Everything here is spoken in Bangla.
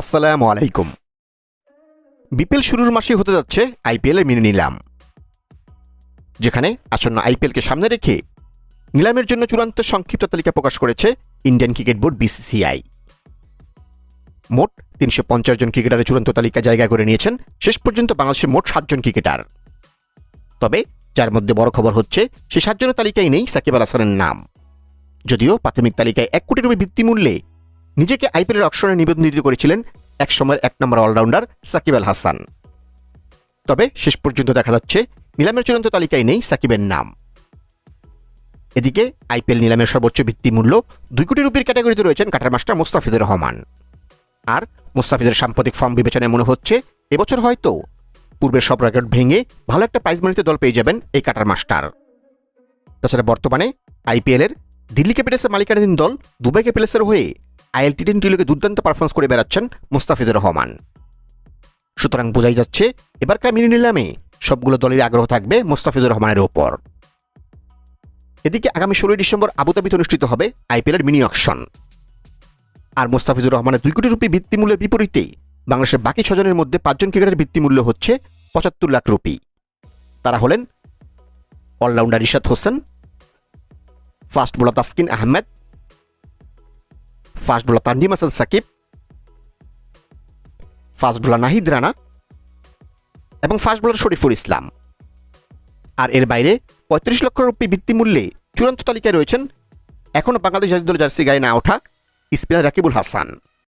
আসসালামু আলাইকুম। বিপিএল শুরুর মাসে হতে যাচ্ছে আইপিএলের মিনি নিলাম। যেখানে আসন্ন আইপিএলকে সামনে রেখে নিলামের জন্য চূড়ান্ত সংক্ষিপ্ত তালিকা প্রকাশ করেছে ইন্ডিয়ান ক্রিকেট বোর্ড বিসিসিআই। মোট তিনশো পঞ্চাশ জন ক্রিকেটারের চূড়ান্ত তালিকা জায়গা করে নিয়েছেন। শেষ পর্যন্ত বাংলাদেশের মোট সাতজন ক্রিকেটার। তবে যার মধ্যে বড় খবর হচ্ছে, সে সাতজনের তালিকায় নেই সাকিব আল হাসানের নাম। যদিও প্রাথমিক তালিকায় এক কোটি রুপি ভিত্তিমূল্যে নিজেকে আইপিএলের অকশনে নিবন্ধিত করেছিলেন এক সময়ের এক নম্বর অলরাউন্ডার সাকিব আল হাসান। তবে শেষ পর্যন্ত দেখা যাচ্ছে, নিলামের চূড়ান্ত তালিকায় নেই সাকিবের নাম। এদিকে আইপিএল নিলামের সর্বোচ্চ ভিত্তি মূল্য দুই কোটি রুপির ক্যাটাগরিতে রয়েছেন কাটার মাস্টার মোস্তাফিজুর রহমান। আর মোস্তাফিজের সাম্প্রতিক ফর্ম বিবেচনায় মনে হচ্ছে, এবছর হয়তো পূর্বের সব রেকর্ড ভেঙে ভালো একটা প্রাইজ মানিতে দল পেয়ে যাবেন এই কাটার মাস্টার। তাছাড়া বর্তমানে আইপিএলের দিল্লি ক্যাপিটালসের মালিকানাধীন দল দুবাই ক্যাপিটালসের হয়ে আইএল টি টোয়েন্টি লিগে দুর্দান্ত পারফরমেন্স করে বেড়াচ্ছেন মুস্তাফিজুর রহমান। সুতরাং বোঝাই যাচ্ছে এবারকার মিনি নিলামে সবগুলো দলের আগ্রহ থাকবে মুস্তাফিজুর রহমানের ওপর। এদিকে আগামী ষোলোই ডিসেম্বর আবুধাবিতে অনুষ্ঠিত হবে আইপিএলের মিনি অকশন। আর মুস্তাফিজুর রহমানের দুই কোটি রুপি ভিত্তিমূল্যের বিপরীতে বাংলাদেশের বাকি ছজনের মধ্যে পাঁচজন ক্রিকেটারের ভিত্তিমূল্য হচ্ছে পঁচাত্তর লাখ রুপি। তারা হলেন allrounder Ishad Hossain, fast bowler Taskin Ahmed fast bowler Tanzim Hasan Sakib fast bowler Nahid Rana এবং ফার্স্ট বোলার শরীফুল ইসলাম আর এর বাইরে পঁয়ত্রিশ লক্ষ রুপি ভিত্তিমূল্যে চূড়ান্ত তালিকায় রয়েছেন এখনও বাংলাদেশ জাতীয় দল জার্সি গায়ে না ওঠা স্পিনার রাকিবুল হাসান।